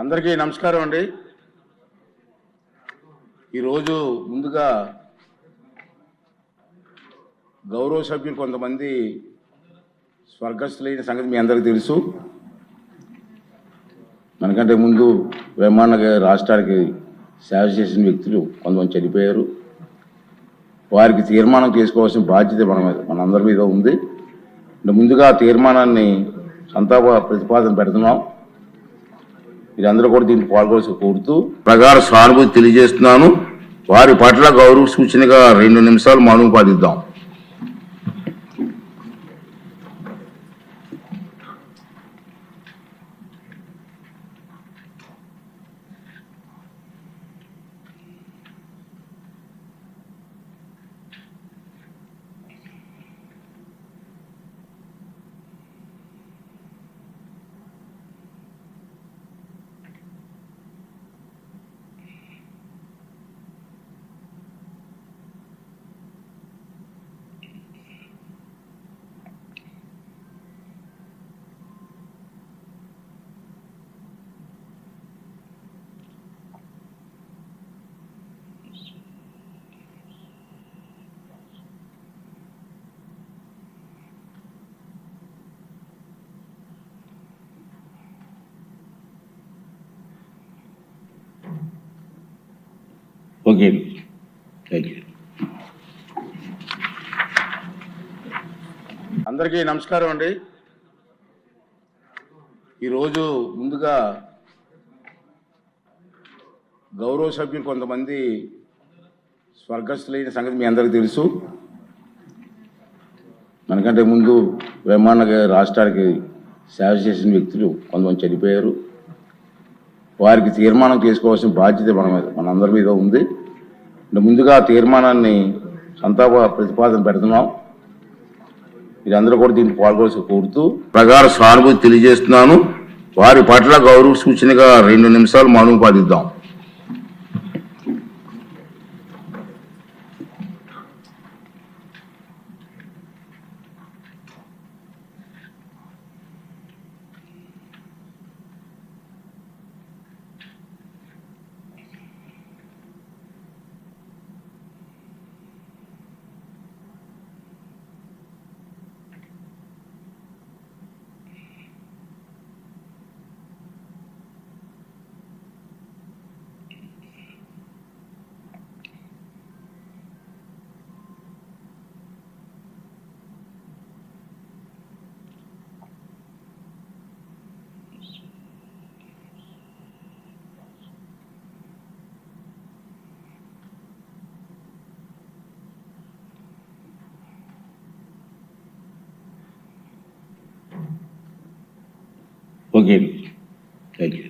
అందరికీ నమస్కారం అండి. ఈరోజు ముందుగా గౌరవ సభ్యులు కొంతమంది స్వర్గస్థులైన సంగతి మీ అందరికీ తెలుసు. మనకంటే ముందు విమాన రాష్ట్రానికి సేవ చేసిన వ్యక్తులు కొంతమంది చనిపోయారు. వారికి తీర్మానం చేసుకోవాల్సిన బాధ్యత మన మనందరి మీద ఉంది. అంటే ముందుగా తీర్మానాన్ని సంతాప ప్రతిపాదన పెడుతున్నాం. మీరందరూ కూడా దీంట్లో పాల్గొల్సి కోరుతూ ప్రగాఢ సానుభూతి తెలియజేస్తున్నాను. వారి పట్ల గౌరవ సూచనగా రెండు నిమిషాలు మౌనం పాటిద్దాం. ఓకే థ్యాంక్ యూ అందరికీ నమస్కారం అండి. ఈరోజు ముందుగా గౌరవ సభ్యులు కొంతమంది స్వర్గస్థులైన సంగతి మీ అందరికీ తెలుసు. మనకంటే ముందు బ్రహ్మాండ రాష్ట్రానికి సేవ చేసిన వ్యక్తులు కొంతమంది చనిపోయారు. వారికి తీర్మానం చేసుకోవాల్సిన బాధ్యత మన మీద మనందరి మీద ఉంది. ముందుగా తీర్మానాన్ని సంతాప ప్రతిపాదన పెడుతున్నాం. మీరందరూ కూడా దీనికి పాల్గొలసి కోరుతూ ప్రగాఢ సానుభూతి తెలియజేస్తున్నాను. వారి పట్ల గౌరవ సూచనగా రెండు నిమిషాలు మౌనం పాటిద్దాం. Okay thank you